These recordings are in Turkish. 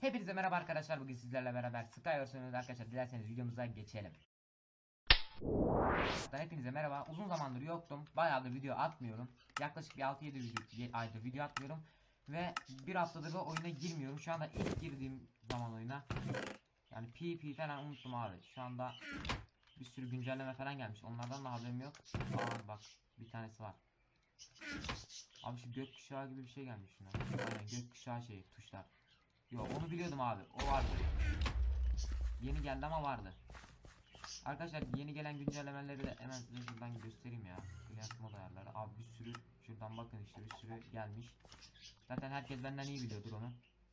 Hepinize merhaba arkadaşlar. Bugün sizlerle beraber oynuyoruz arkadaşlar. Dilerseniz videomuza geçelim. Hepinize merhaba. Uzun zamandır yoktum. Bayağıdır video atmıyorum. Yaklaşık bir 6-7 video, aydır video atmıyorum. Ve bir haftadır da oyuna girmiyorum. Şu anda ilk girdiğim zaman oyuna. Yani PP falan unuttum abi. Şu anda bir sürü güncelleme falan gelmiş. Onlardan da haberim yok. Aa bak bir tanesi var. Abi şu gökkuşağı gibi bir şey gelmiş şuna. Aynen gökkuşağı şey tuşlar. Yo onu biliyordum abi. O vardı. Yeni geldi ama vardı. Arkadaşlar yeni gelen güncellemeleri de hemen size şuradan göstereyim ya. Flash mod ayarları. Abi bir sürü şuradan bakın işte bir sürü gelmiş. Zaten herkes benden iyi biliyordur onu.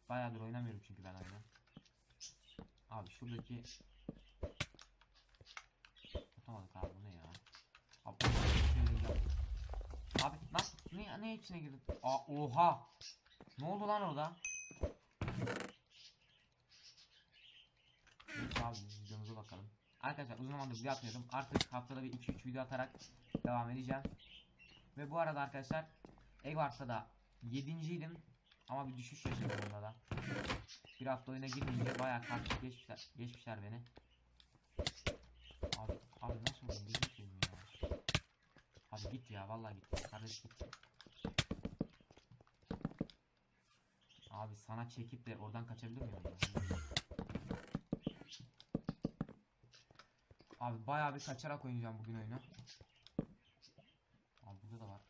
Bayağıdır oynamıyorum çünkü ben oyunu. Abi şuradaki Tutamadık abi bu ne ya? Abi. Abi nasıl ne, ne içine girdin? Aa oha. Ne oldu lan orada? Neyse abi videomuza bakalım. Arkadaşlar uzun zamandır video atmıyordum. Artık haftada bir 2-3 video atarak devam edeceğim. Ve bu arada arkadaşlar Eggwars'ta da 7.ydim. Ama bir düşüş yaşadım bunda da. Bir hafta oyuna girmeyince bayağı karşı geçmişler, geçmişler beni. Abi, abi nasıl buldun? Gözünü seveyim ya. Abi git ya vallahi git. Kardeş git. Abi sana çekip de oradan kaçabilir miyim? Abi bayağı bir kaçarak oynayacağım bugün oyunu. Abi burada da var.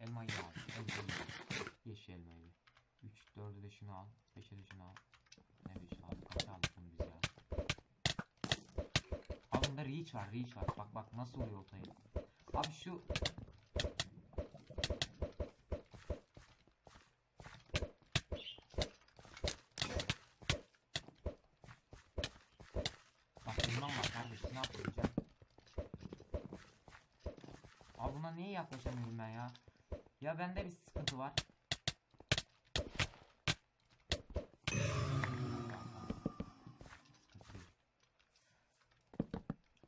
Elmayı al. Elmayı al. Yeşil elmayı. 3, 4'ü de şunu al. 5'e de şunu al. Ne 5 abi kaça aldık bunu biz ya. Abi bunda reach var reach var. Bak bak nasıl oluyor oltayı. Abi şu Bak bundan var kardeş ne yapacağım? Abi buna niye yaklaşamıyorum ben ya? Ya bende bir sıkıntı var.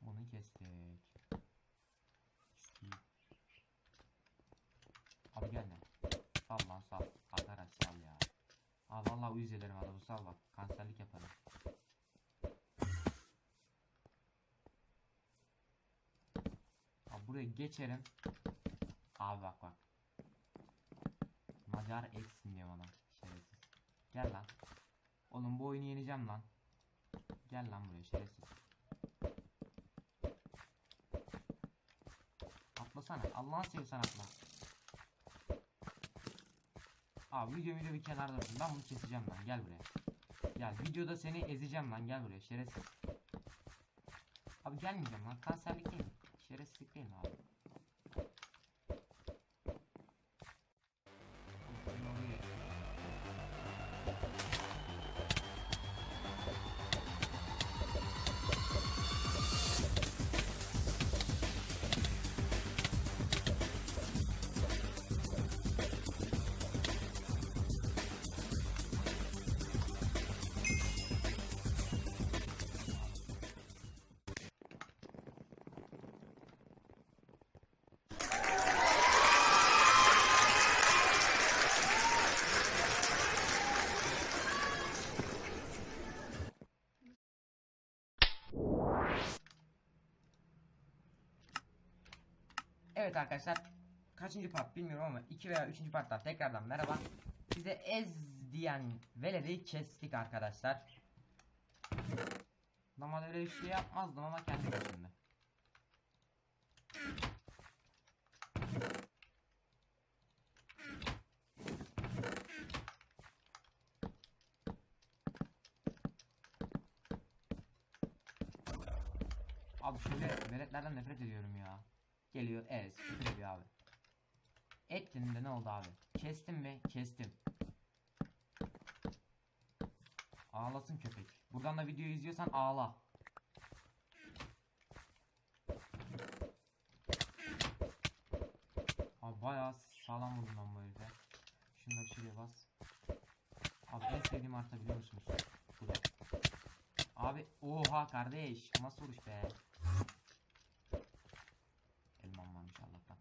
Bunu. Kestik. Abi gel lan. Sal lan sal. Arkadaş sal ya. Aa vallahi uyuz ederim adamı sal bak. Kanserlik yaparım. Buraya geçerim. Abi bak bak. Macar eksin diyor bana. Şerefsiz. Gel lan. Oğlum bu oyunu yeneceğim lan. Gel lan buraya şerefsiz. Atlasana. Allah'ını seversen atla. Abi video video bir kenarda dursun. Ben bunu keseceğim lan. Gel buraya. Gel videoda seni ezeceğim lan. Gel buraya şerefsiz. Abi gelmeyeceğim lan. Kanserlik değil mi? Evet arkadaşlar kaçıncı part bilmiyorum ama 2 veya 3. parttan tekrardan merhaba. Size ez diyen veledi kestik arkadaşlar. Normalde öyle bir şey yapmazdım ama kendim şimdi. Abi şöyle veletlerden nefret ediyorum ya. Geliyor ez küfür abi. Ettin de ne oldu abi? Kestim mi? Kestim. Ağlasın köpek. Buradan da videoyu izliyorsan ağla. Abi bayağı sağlam vurdum ben bu herife. Da şuraya bas. Abi en sevdiğim harita biliyor musunuz? Bu. Abi oha kardeş. Nasıl vuruş be? Elmam varmış Allah'tan.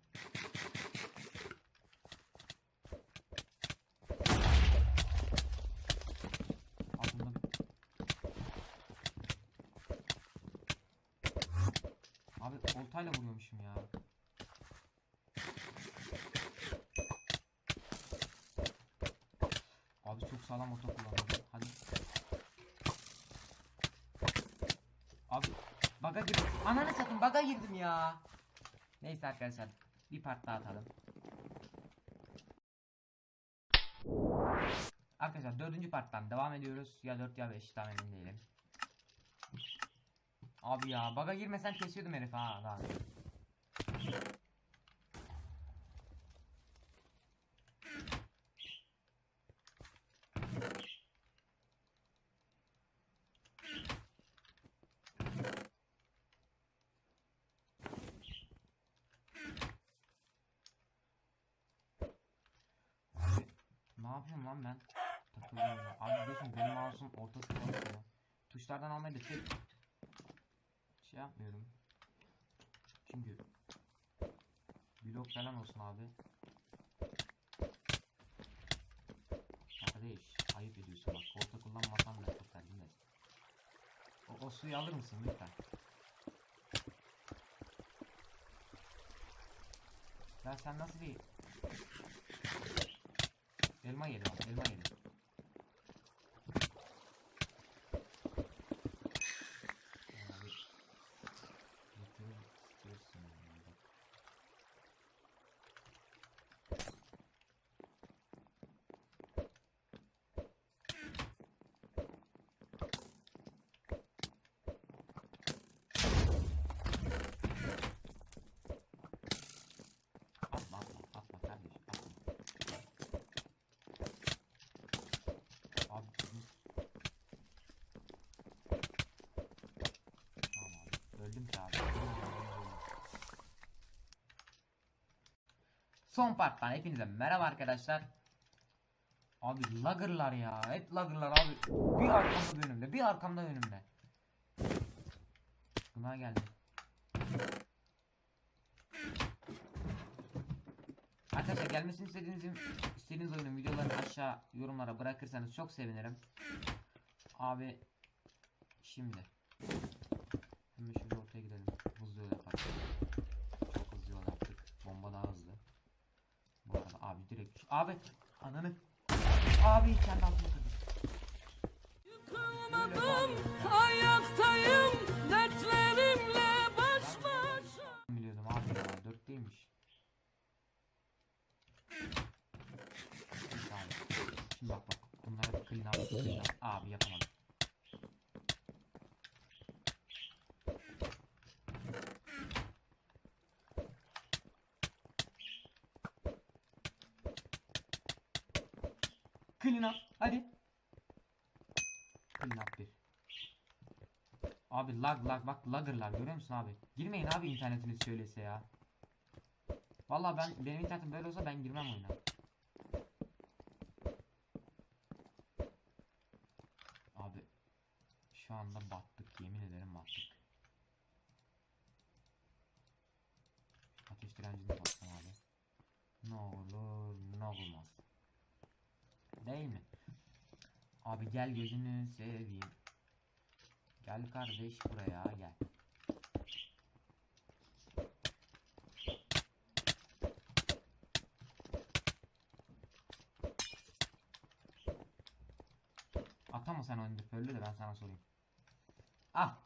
Abi bunda oltayla vuruyormuşum ya. Abi çok sağlam oto kullandım. Hadi. Abi baga girdim. Ananı satayım baga girdim ya. Neyse arkadaşlar bir part daha atalım. Arkadaşlar dördüncü parttan devam ediyoruz. Ya 4 ya 5 tam değilim. Abi ya baga girmesen kesiyordum herif ha. Abi ne yapıyorum lan ben? Takılıyorum. Abi biliyorsun benim mouse'um ortası. Tuşlardan almayı da tek şey yapmıyorum. Çünkü blok falan olsun abi. Kardeş ayıp ediyorsun bak orta kullanmasam da tercih de. O, o suyu alır mısın lütfen? Ya sen nasıl bir Elma yedi bak elma yedi. Abi, getirir istiyorsun yani bak. Atma atma atma kardeşim atma. Abi biz- Tamam abi. Öldüm ki abi. Son parttan hepinize merhaba arkadaşlar. Abi lagırlar ya. Hep lagırlar abi. Bir arkamda bir önümde. Bir arkamda önümde. Buna geldi. Arkadaşlar gelmesini istediğiniz istediğiniz oyunun videolarını aşağı yorumlara bırakırsanız çok sevinirim. Abi şimdi hemen şöyle ortaya gidelim. Hızlı yol yaparız. Çok hızlı yol yaptık. Bomba daha hızlı. Bu arada abi direkt abi ananı abi altına kırdım. Yıkılmadım, ayaktayım, dertlerimle baş başa. Biliyordum abi ya 4 değilmiş. Tamam. Şimdi bak bak bunlara clean up clean up. Abi yapamadım. Clean up hadi. Clean up bir. Abi lag lag bak laggerlar görüyor musun abi? Girmeyin abi internetiniz söylese ya. Vallahi ben benim internetim böyle olsa ben girmem oyuna. Abi şu anda battık yemin ederim battık. Ateş direncini bassam abi. Ne olur ne olmaz. Değil mi? Abi gel gözünü seveyim. Gel kardeş buraya gel. Atama sen oyunu böyle de ben sana sorayım. Ah.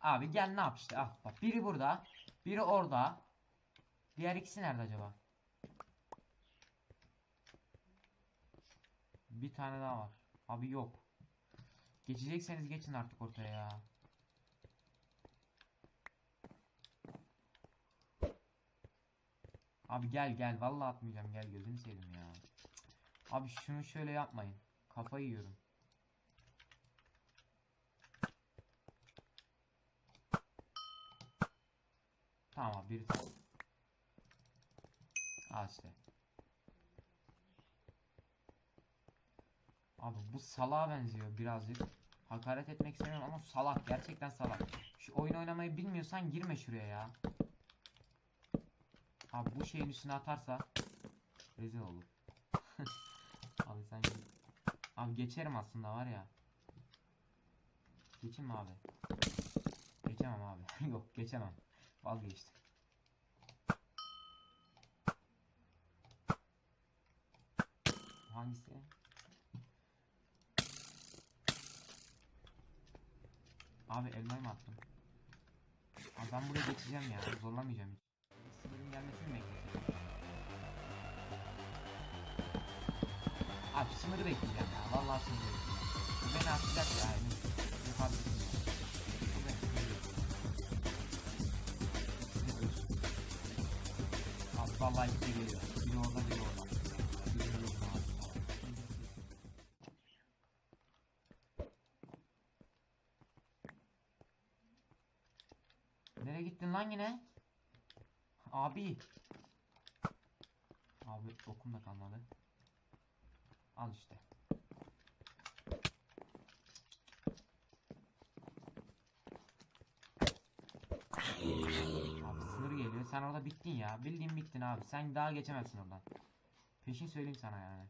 Abi gel ne yap işte ah bak biri burada. Biri orada. Diğer ikisi nerede acaba? Bir tane daha var. Abi yok. Geçecekseniz geçin artık ortaya ya. Abi gel gel vallahi atmayacağım gel gözünü seveyim ya. Abi şunu şöyle yapmayın. Kafayı yiyorum. Tamam biri tamam. Al işte. Abi bu salağa benziyor birazcık. Hakaret etmek istemiyorum ama salak. Gerçekten salak. Şu oyun oynamayı bilmiyorsan girme şuraya ya. Abi bu şeyin üstüne atarsa rezil olur. abi sen. Abi geçerim aslında var ya. Geçeyim mi abi? Geçemem abi. Yok geçemem. Vazgeçtim. Hangisi? Abi elmayı mı attım? Abi ben buraya geçeceğim ya. Zorlamayacağım hiç. Sınırın gelmesini mi bekleyeceğim? Abi sınırı bekleyeceğim ya. Vallahi sınırı bekleyeceğim. Bu beni atacak ya. emin. Yok abi vallahi ikisi de geliyor. Yine? Abi. Abi okum da kalmadı. Al işte. Abi sınır geliyor. Sen orada bittin ya. Bildiğin bittin abi. Sen daha geçemezsin oradan. Peşin söyleyeyim sana yani.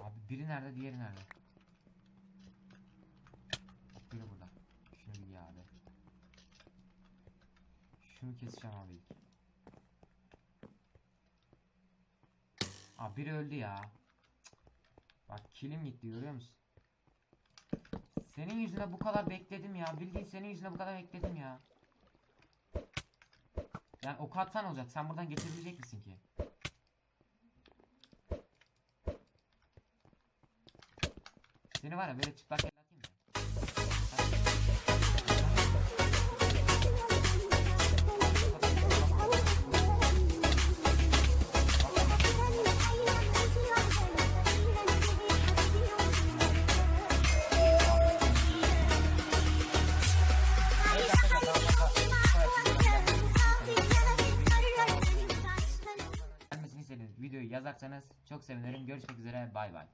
Abi biri nerede diğeri nerede? Biri burada. Şunu ya abi. Şunu keseceğim abi ilk. Abi biri öldü ya. Bak kilim gitti görüyor musun? Senin yüzüne bu kadar bekledim ya. Bildiğin senin yüzüne bu kadar bekledim ya. Yani ok atsan olacak. Sen buradan geçebilecek misin ki? Seni var ya böyle çıplak el atayım mı? Gelmesini istediğiniz videoyu yazarsanız çok sevinirim. Görüşmek üzere. Bay bay.